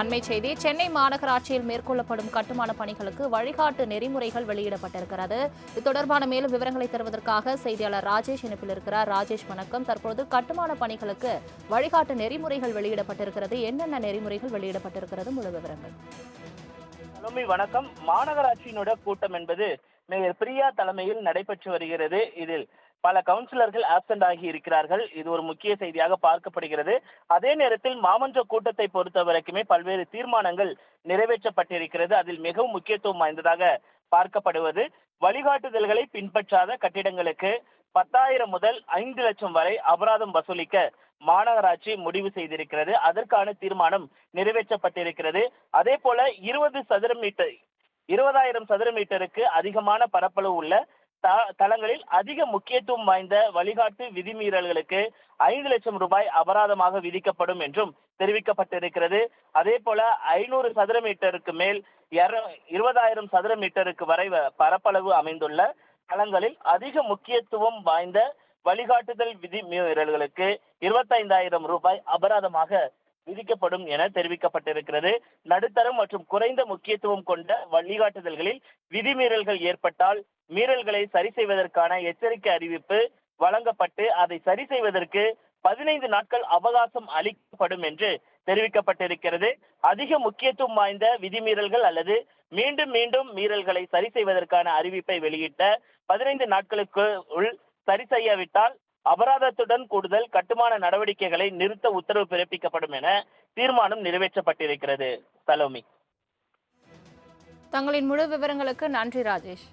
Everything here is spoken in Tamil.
அண்மை செய்தி சென்னை மாநகராட்சியில் மேற்கொள்ளப்படும் கட்டுமான பணிகளுக்கு வழிகாட்டு நெறிமுறைகள் வெளியிடப்பட்டிருக்கிறது. இது தொடர்பான மேலும் விவரங்களை தருவதற்காக செய்தியாளர் ராஜேஷ் இணைப்பில் இருக்கிறார். ராஜேஷ் வணக்கம். தற்பொழுது கட்டுமான பணிகளுக்கு வழிகாட்டு நெறிமுறைகள் வெளியிடப்பட்டிருக்கிறது. என்னென்ன நெறிமுறைகள் வெளியிடப்பட்டிருக்கிறது? முழு விவரங்கள். தலைமை வணக்கம். மாநகராட்சியினோட கூட்டம் என்பது மேயர் பிரியா தலைமையில் நடைபெற்று வருகிறது. இதில் பல கவுன்சிலர்கள் ஆப்சென்ட் ஆகி இருக்கிறார்கள். இது ஒரு முக்கிய செய்தியாக பார்க்கப்படுகிறது. அதே நேரத்தில் மாமன்ற கூட்டத்தை பொறுத்த வரைக்குமே பல்வேறு தீர்மானங்கள் நிறைவேற்றப்பட்டிருக்கிறது. அதில் மிகவும் முக்கியத்துவம் வாய்ந்ததாக பார்க்கப்படுவது. வழிகாட்டுதல்களை பின்பற்றாத கட்டிடங்களுக்கு பத்தாயிரம் முதல் ஐந்து லட்சம் வரை அபராதம் வசூலிக்க மாநகராட்சி முடிவு செய்திருக்கிறது. அதற்கான தீர்மானம் நிறைவேற்றப்பட்டிருக்கிறது. அதே போல இருபது சதுர மீட்டர் இருபதாயிரம் சதுர மீட்டருக்கு அதிகமான பரப்பளவு உள்ள தளங்களில் அதிக முக்கியத்துவம் வாய்ந்த வழிகாட்டு விதிமீறல்களுக்கு ஐந்து லட்சம் ரூபாய் அபராதமாக விதிக்கப்படும் என்றும் தெரிவிக்கப்பட்டிருக்கிறது. அதே போல ஐநூறு சதுர மீட்டருக்கு மேல் இருபதாயிரம் சதுர மீட்டருக்கு வரை வ- பரப்பளவு அமைந்துள்ள தளங்களில் அதிக முக்கியத்துவம் வாய்ந்த வழிகாட்டுதல் விதிமீறல்களுக்கு இருபத்தைந்தாயிரம் ரூபாய் அபராதமாக விதிக்கப்படும் என தெரிவிக்கப்பட்டிருக்கிறது. நடுத்தரம் மற்றும் குறைந்த முக்கியத்துவம் கொண்ட வழிகாட்டுதல்களில் விதிமீறல்கள் ஏற்பட்டால் மீறல்களை சரி செய்வதற்கான எச்சரிக்கை அறிவிப்பு வழங்கப்பட்டு அதை சரி செய்வதற்கு பதினைந்து நாட்கள் அவகாசம் அளிக்கப்படும் என்று தெரிவிக்கப்பட்டிருக்கிறது. அதிக முக்கியத்துவம் வாய்ந்த விதிமீறல்கள் அல்லது மீண்டும் மீண்டும் மீறல்களை சரி செய்வதற்கான அறிவிப்பை வெளியிட்ட பதினைந்து நாட்களுக்கு உள் சரி செய்யாவிட்டால் அபராதத்துடன் கூடுதல் கட்டுமான நடவடிக்கைகளை நிறுத்த உத்தரவு பிறப்பிக்கப்படும் என தீர்மானம் நிறைவேற்றப்பட்டிருக்கிறது. சலோமி. தங்களின் முழு விவரங்களுக்கு நன்றி ராஜேஷ்.